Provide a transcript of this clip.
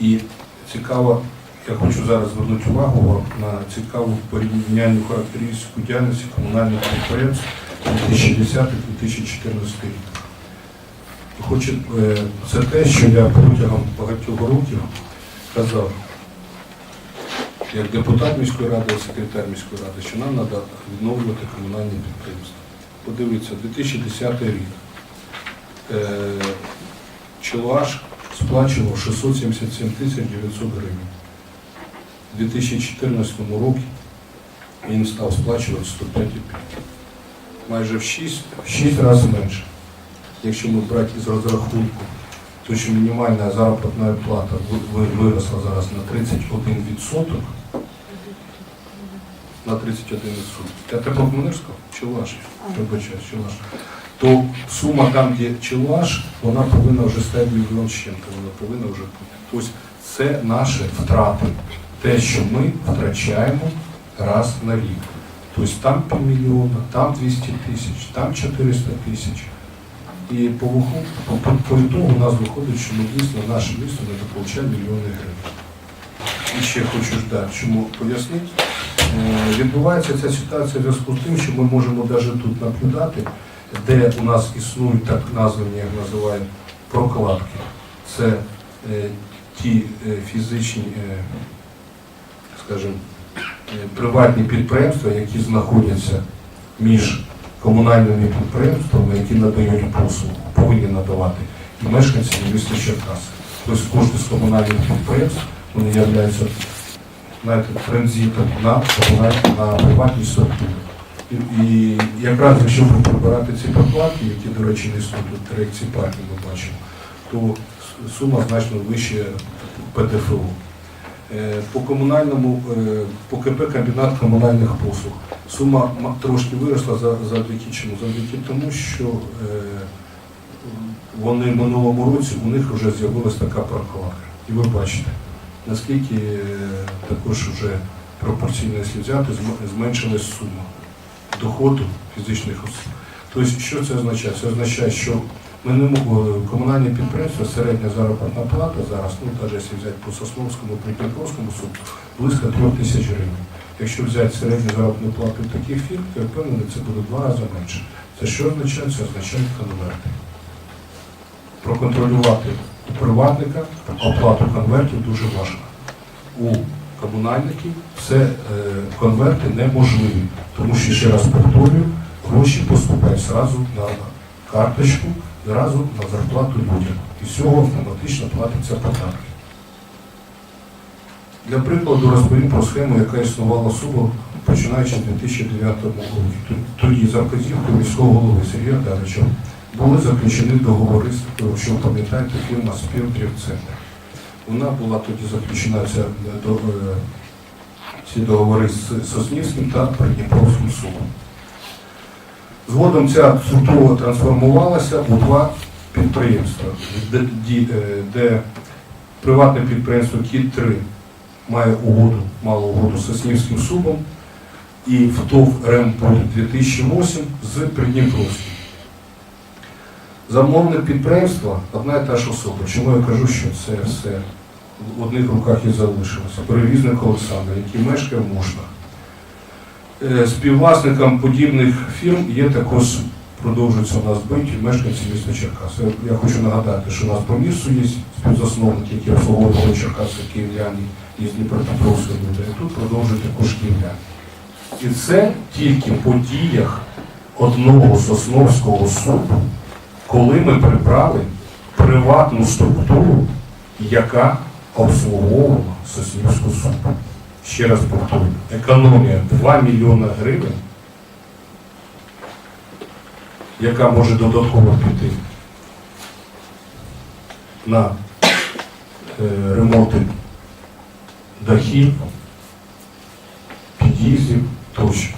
І цікаво, я хочу зараз звернути увагу на цікаву порівняльну характеристику діяльності комунальних підприємств 2010-2014 рік. Хочу, е, це те, що я протягом багатьох років казав, як депутат міської ради секретар міської ради, що нам треба відновлювати комунальні підприємства. Подивіться, 2010 рік. Е, Сплачував 677 тисяч 900 гривень. У 2014 році він став сплачувати 105,5. Майже в 6, в 6 разів менше. Якщо ми брати із розрахунку, то що мінімальна заробітна плата ви- ви- виросла зараз на 31%, на 31%. Я тепер сказав? Чуваш, вибачаю, Чуваш. То сума там, де Чуваш, вона повинна вже стати мільйон з чим-то, вона повинна вже бути. Тобто це наші втрати. Те, що ми втрачаємо раз на рік. Тобто там півмільйона, там 200 тисяч, там 400 тисяч. І по, по, по, по ітогу у нас виходить, що ми дійсно наше місто не дополучає мільйони гривень. І ще хочу ждати, чому пояснити. Е, Відбувається ця ситуація в зв'язку з тим, що ми можемо навіть тут наблюдати, де у нас існують так названі, як називають, прокладки. Це е, ті е, фізичні, е, скажімо, е, приватні підприємства, які знаходяться між комунальними підприємствами, які надають послугу, повинні надавати і мешканці міста Черкаси. Тобто кожне з комунальних підприємств вони являються знаєте, транзитом на на приватні структури. І, якраз якщо прибирати ці прокладки, які, до речі, не існують тут дирекції парків, ми бачимо, то сума значно вище ПДФО. Е, По комунальному, е, по КП комбінат комунальних послуг сума трошки виросла завдяки чому? Завдяки тому, що е, вони в минулому році у них вже з'явилася така прокладка. І ви бачите, наскільки також вже пропорційно якщо взяти, зменшилась сума доходу фізичних осіб. Тобто, що це означає? Це означає, що ми не мо- е, комунальні підприємства, середня заробітна плата зараз, ну навіть якщо взяти по Сосновському, Прикінтровському суду, близько 3 тисяч гривень. Якщо взяти середню заробітну плату таких фірм, то я впевнений, це буде два рази менше. Це що означає? Це означає конверти. Проконтролювати у приватника оплату конвертів дуже важко. У комунальників це е, конверти неможливі, тому що, ще раз повторюю, гроші поступають зразу на карточку, зразу на зарплату людям. І з цього автоматично платиться податки. Для прикладу розповім про схему, яка існувала сумо починаючи з 2009 року. Тоді за вказівкою міського голови Сергія Дарича були заключені договори, ви пам'ятаєте, фірма Співдрівцентр. Вона була тоді заключена ця, е, е, ці договори з Соснівським та Придніпровським судом. Згодом ця структура трансформувалася у два підприємства, де, е, де приватне підприємство Кіт-3 має угоду, мало угоду з Соснівським судом і ВТОВ РЕМПОЛь 2008 з Придніпровським. Замовник підприємства одна і та ж особа. Чому я кажу, що це все в одних руках і залишилося. Перевізник Олександр, який мешкає в Мушнах. Е, Співвласником подібних фірм є також, продовжуються у нас биті мешканці міста Черкаси. Я- Я хочу нагадати, що у нас по місту є співзасновники, які обслуговували Черкаси, київляні із Дніпропетровської люди. І тут продовжують також київляни. І це тільки по діях одного сосновського суду, коли ми прибрали приватну структуру, яка обслуговувала Соснівську суду. Ще раз повторюю, економія 2 мільйона гривень, яка може додатково піти на е, ремонти дахів, під'їздів тощо.